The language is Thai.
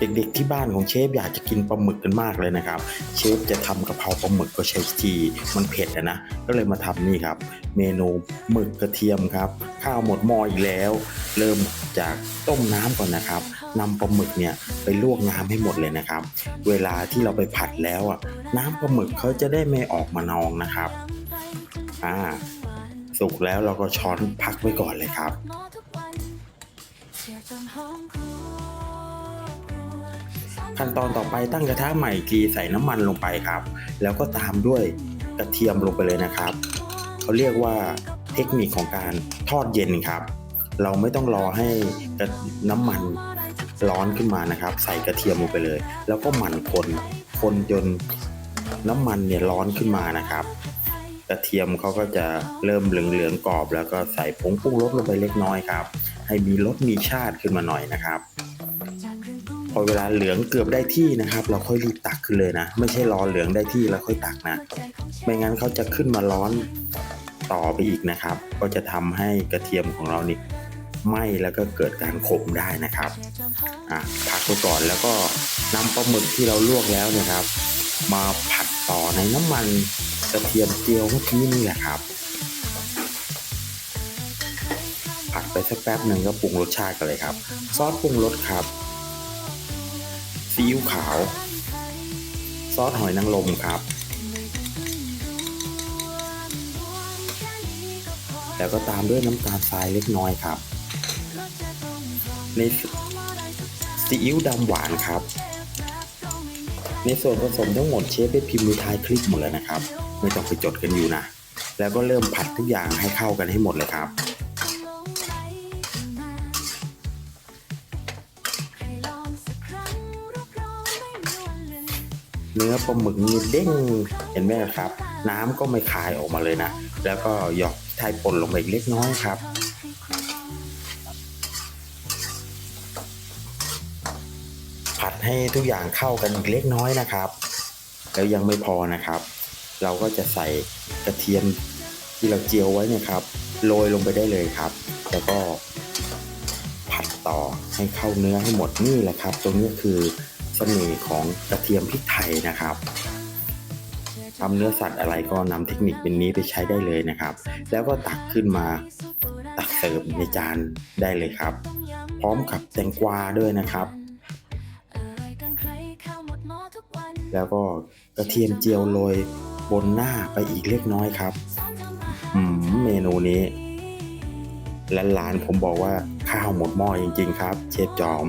เด็กๆที่บ้านของเชฟอยากจะกินปลาหมึกกันมากเลยนะครับ เชฟจะทำกะเพราปลาหมึกก็ใช้ทีมันเผ็ดอะนะ ก็เลยมาทำนี่ครับ เมนูหมึกกระเทียมครับ ข้าวหมดหม้ออีกแล้ว เริ่มจากต้มน้ำก่อนนะครับนำปลาหมึกเนี่ยไปลวกน้ำให้หมดเลยนะครับ เวลาที่เราไปผัดแล้วอะน้ำปลาหมึกเขาจะได้ไม่ออกมานองนะครับอ่าสุกแล้วเราก็ช้อนพักไว้ก่อนเลยครับ ขั้นตอนต่อไปตั้งกระทะใหม่กีใส่น้ำมันลงไปครับ แล้วก็ตามด้วยกระเทียมลงไปเลยนะครับ เขาเรียกว่าเทคนิคของการทอดเย็นครับ เราไม่ต้องรอให้น้ำมันร้อนขึ้นมานะครับ ใส่กระเทียมลงไปเลย แล้วก็หมั่นคนคนจนน้ำมันเนี่ยร้อนขึ้นมานะครับกระเทียมเขาก็จะเริ่มเหลืองๆกรอบ แล้วก็ใส่ผงปรุงรสลงไปเล็กน้อยครับ ให้มีรสมีชาติขึ้นมาหน่อยนะครับ พอเวลาเหลืองเกือบได้ที่นะครับ เราค่อยรีบตักขึ้นเลยนะ ไม่ใช่รอเหลืองได้ที่แล้วค่อยตักนะ ไม่งั้นเขาจะขึ้นมาร้อนต่อไปอีกนะครับ ก็จะทำให้กระเทียมของเรานี่ไหม้แล้วก็เกิดการขมได้นะครับอะพักไว้ก่อนแล้วก็นำปลาหมึกที่เราลวกแล้วเนะครับ มาผัดต่อในน้ำมันกระเทียมเจียวเมื่อกี้นี่แหละครับ ผัดไปสักแป๊บหนึ่งก็ปรุงรสชาติกันเลยครับ ซอสปรุงรสครับ ซีอิ๊วขาว ซอสหอยนางรมครับ แล้วก็ตามด้วยน้ำตาลทรายเล็กน้อยครับ ในซีอิ๊วดำหวานครับ ในส่วนผสมทั้งหมดเชฟได้พิมพ์ในท้ายคลิปหมดแล้วนะครับ ไม่ต้องไปจดกันอยู่นะ แล้วก็เริ่มผัดทุกอย่างให้เข้ากันให้หมดเลยครับ เนื้อปลาหมึกนี่เด้งเห็นไหมครับ น้ำก็ไม่คายออกมาเลยนะ แล้วก็หยอกไทยป่นลงไปเล็กน้อยครับผัดให้ทุกอย่างเข้ากันอีกเล็กน้อยนะครับ แล้วยังไม่พอนะครับ เราก็จะใส่กระเทียมที่เราเจียวไว้เนี่ยครับโรยลงไปได้เลยครับ แล้วก็ผัดต่อให้เข้าเนื้อให้หมดนี่แหละครับ ตรงนี้คือ สน่ห์ของกระเทียมพริกไทยนะครับทำเนื้อสัตว์อะไรก็นำเทคนิคเป็นนี้ไปใช้ได้เลยนะครับ แล้วก็ตักขึ้นมาตักเสิร์ฟในจานได้เลยครับ พร้อมกับแตงกวาด้วยนะครับ แล้วก็กระเทียมเจียวโรยบนหน้าไปอีกเล็กน้อยครับมเมนูนี้หลานๆผมบอกว่าข้าวหมดหม้อจริง ๆ ครับ เชฟจอม